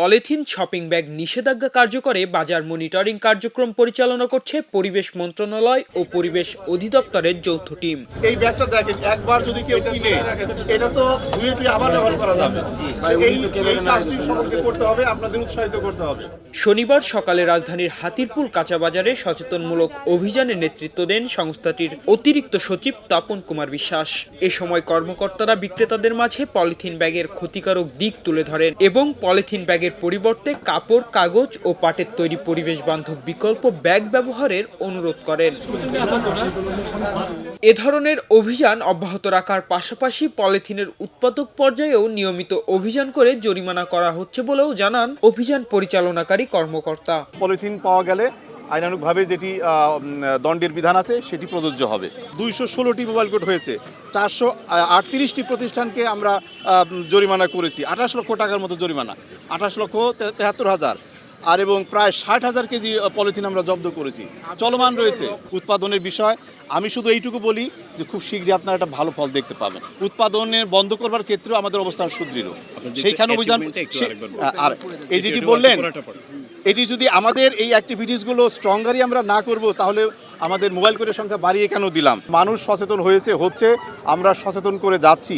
Polythene shopping bag নিষেধাজ্ঞা কার্যকরে বাজার monitoring কার্যক্রম পরিচালনা করছে পরিবেশ মন্ত্রণালয় ও পরিবেশ অধিদপ্তরের যৌথ টিম। এই ব্যাগটা দেখেন একবার যদি কেউ কিনে এটা তো ধুয়ে টুয়ে আবার ব্যবহার করা যাবে। এই এই কাজটি সকলকে করতে হবে আপনাদের উৎসাহিত করতে হবে। শনিবার সকালে রাজধানীর হাতিরপুল কাঁচা বাজারে সচেতনমূলক অভিযানে নেতৃত্ব দেন সংস্থাটির অতিরিক্ত সচিব তপন কুমার বিশ্বাস। এ সময় কর্মকর্তারা বিক্রেতাদের মাঝে পলিথিন ব্যাগের ক্ষতিকারক দিক তুলে ধরেন এবং পলিথিন ব্যাগের পরিবর্তে কাপড়, কাগজ ও পাটের তৈরি পরিবেশ বান্ধব বিকল্প ব্যাগ ব্যবহারের অনুরোধ করেন। এ ধরনের অভিযান অব্যাহত রাখার পাশাপাশি পলিথিনের উৎপাদক পর্যায়েও নিয়মিত অভিযান করে জরিমানা করা হচ্ছে বলেও জানান অভিযান পরিচালনাকারী কর্মকর্তা। পলিথিন পাওয়া গেলে আইনানুগভাবে যেটি দণ্ডের বিধান আছে সেটি প্রযোজ্য হবে। দুইশো ষোলোটি মোবাইল কোড হয়েছে। চারশো আটত্রিশটি প্রতিষ্ঠানকে আমরা জরিমানা করেছি। আঠাশ লক্ষ টাকার মতো জরিমানা। আঠাশ লক্ষ তেহাত্তর হাজার। আর এবং প্রায় ষাট হাজার কেজি পলিথিন আমরা জব্দ করেছি। চলমান রয়েছে উৎপাদনের বিষয়। আমি শুধু এইটুকু বলি যে খুব শীঘ্রই আপনারা একটা ভালো ফল দেখতে পাবেন। উৎপাদনের বন্ধ করবার ক্ষেত্রেও আমাদের অবস্থান সুদৃঢ়। সেইখানে অভিযান আর এই যেটি বললেন এটি যদি আমাদের এই অ্যাক্টিভিটিসগুলো স্ট্রঙ্গারই আমরা না করব তাহলে আমাদের মোবাইল কোডের সংখ্যা বাড়িয়ে কেন দিলাম? মানুষ সচেতন হয়েছে হচ্ছে আমরা সচেতন করে যাচ্ছি।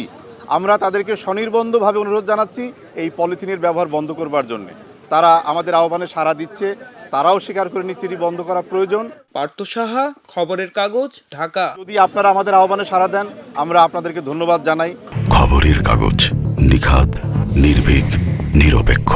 আমরা তাদেরকে স্বনির্বন্ধভাবে অনুরোধ জানাচ্ছি এই পলিথিনের ব্যবহার বন্ধ করবার জন্য। তারা আমাদের আহ্বানে সাড়া দিচ্ছে তারাও স্বীকার করে নিচ্ছে এটি বন্ধ করা প্রয়োজন। পার্থ সাহা খবরের কাগজ ঢাকা। যদি আপনারা আমাদের আহ্বানে সাড়া দেন আমরা আপনাদেরকে ধন্যবাদ জানাই। খবরের কাগজ নিখাত নির্ভীক নিরপেক্ষ।